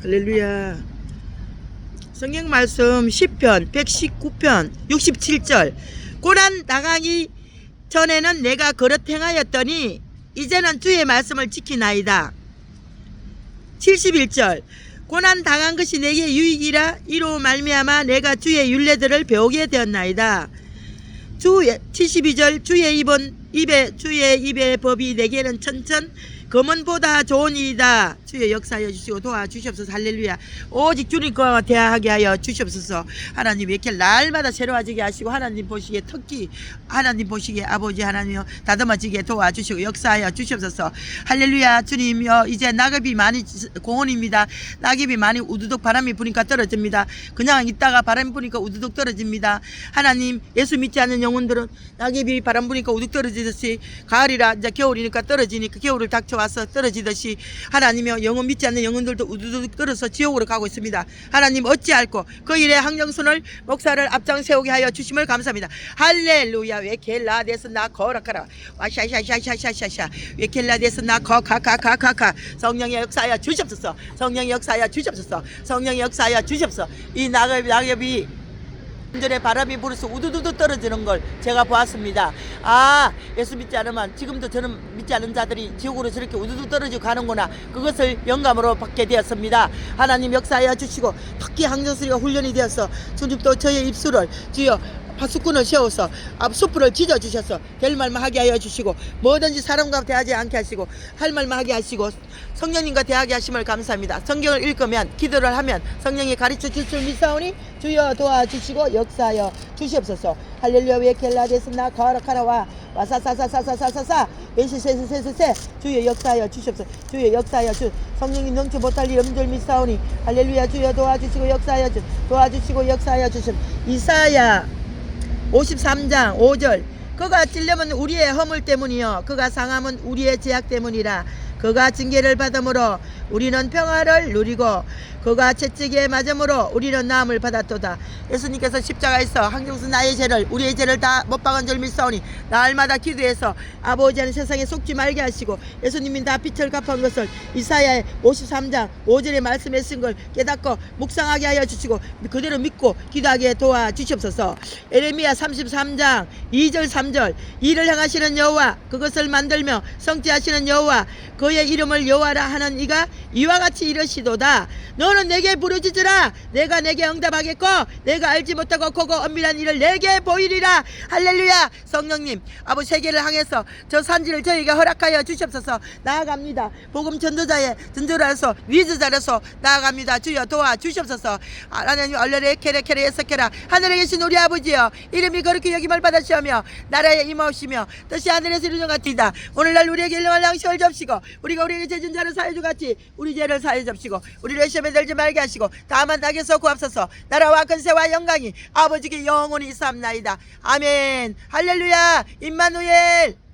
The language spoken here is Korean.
할렐루야. 성경 말씀 10편, 119편, 67절. 고난 당하기 전에는 내가 그릇 행하였더니 이제는 주의 말씀을 지키나이다. 71절. 고난 당한 것이 내게 유익이라 이로 말미암아 내가 주의 윤례들을 배우게 되었나이다. 주 72절 주의 입은 입에 주의 입의 법이 내게는 천천 검은보다 좋은 일이다. 주의 역사하여 주시고 도와주시옵소서 할렐루야. 오직 주님 과 대하게 하여 주시옵소서. 하나님 이렇게 날마다 새로워지게 하시고 하나님 보시기에 특기 하나님 보시기에 아버지 하나님여 다듬어지게 도와주시고 역사하여 주시옵소서. 할렐루야 주님여 이제 낙엽이 많이 공원입니다. 낙엽이 많이 우두둑 바람이 부니까 떨어집니다. 그냥 있다가 바람이 부니까 우두둑 떨어집니다. 하나님 예수 믿지 않는 영혼들은 낙엽이 바람 부니까 우둑 떨어 지듯이 가을이라 이제 겨울이니까 떨어지니까 겨울을 닥쳐와서 떨어지듯이 하나님여 영혼 믿지 않는 영혼들도 우두둑 떨어서 지옥으로 가고 있습니다. 하나님 어찌할꼬? 그 일에 항정순을 목사를 앞장 세우게 하여 주심을 감사합니다. 할렐루야. 웨켈라데스 나 거라카라. 와샤샤샤샤샤샤 웨켈라데스 나 거카카카카카 성령의 역사하여 주시옵소서. 성령의 역사하여 주시옵소서. 성령의 역사하여 주시옵소서. 이 낙엽, 낙엽이 전에 바람이 불어서 우두두두 떨어지는 걸 제가 보았습니다. 아, 예수 믿지 않으면 지금도 저는 믿지 않은 자들이 지옥으로 저렇게 우두두 떨어지고 가는구나. 그것을 영감으로 받게 되었습니다. 하나님 역사하여 주시고 특히 항정수리가 훈련이 되어서 주님도 저의 입술을 주여 파수꾼을 세워서 앞 숯불을 지져 주셔서 될 말만 하게 하여 주시고 뭐든지 사람과 대하지 않게 하시고 할 말만 하게 하시고 성령님과 대하게 하심을 감사합니다. 성경을 읽으면 기도를 하면 성령이 가르쳐 줄 줄 믿사오니 주여 도와주시고 역사하여 주시옵소서. 할렐루야 웨켈라데스 나 가라카라와 와사사사사사사사사 웨시세세세세 주여 역사하여 주시옵소서. 주여 역사하여 주 성령님 넘치 못할 일줄 믿사오니 할렐루야 주여 도와주시고 역사하여 주 도와주시고 역사하여 주시옵 이사야 53장 5절. 그가 찔려면 우리의 허물 때문이요. 그가 상함은 우리의 제약 때문이라 그가 징계를 받음으로 우리는 평화를 누리고 그가 채찍에 맞음으로 우리는 나음을 받았도다. 예수님께서 십자가에서 항정수 나의 죄를 우리의 죄를 다 못 박은 줄 믿사오니 날마다 기도해서 아버지는 세상에 속지 말게 하시고 예수님이 다 빛을 갚은 것을 이사야의 53장 5절에 말씀에 쓴걸 깨닫고 묵상하게 하여 주시고 그대로 믿고 기도하게 도와주시옵소서. 에레미야 33장 2절 3절. 일을 행하시는 여호와 그것을 만들며 성취하시는 여호와 그의 이름을 여호와라 하는 이가 이와 같이 이르시도다. 너는 내게 부르짖으라. 내가 내게 응답하겠고 내가 알지 못하고 고고 엄밀한 일을 내게 보이리라. 할렐루야. 성령님 아버지 세계를 향해서 저 산지를 저희에게 허락하여 주시옵소서. 나아갑니다. 복음 전도자의 전도자로서 위즈자로서 나아갑니다. 주여 도와 주시옵소서. 하나님 얼레레 케레 케레 에서케라. 하늘에 계신 우리 아버지여 이름이 거룩히 여김을 받으시오며 나라에 임하시며 뜻이 하늘에서 이루는 같이다. 오늘날 우리에게 일용할 양식을 접시고 우리가 우리에게 죄진 자를 사해 주 같이 우리 죄를 사해 접시고 우리를 시험에 들지 말게 하시고 다만 낙에서 구합소서. 나라와 근세와 영광이 아버지께 영원히 삼나이다. 아멘. 할렐루야. 임마누엘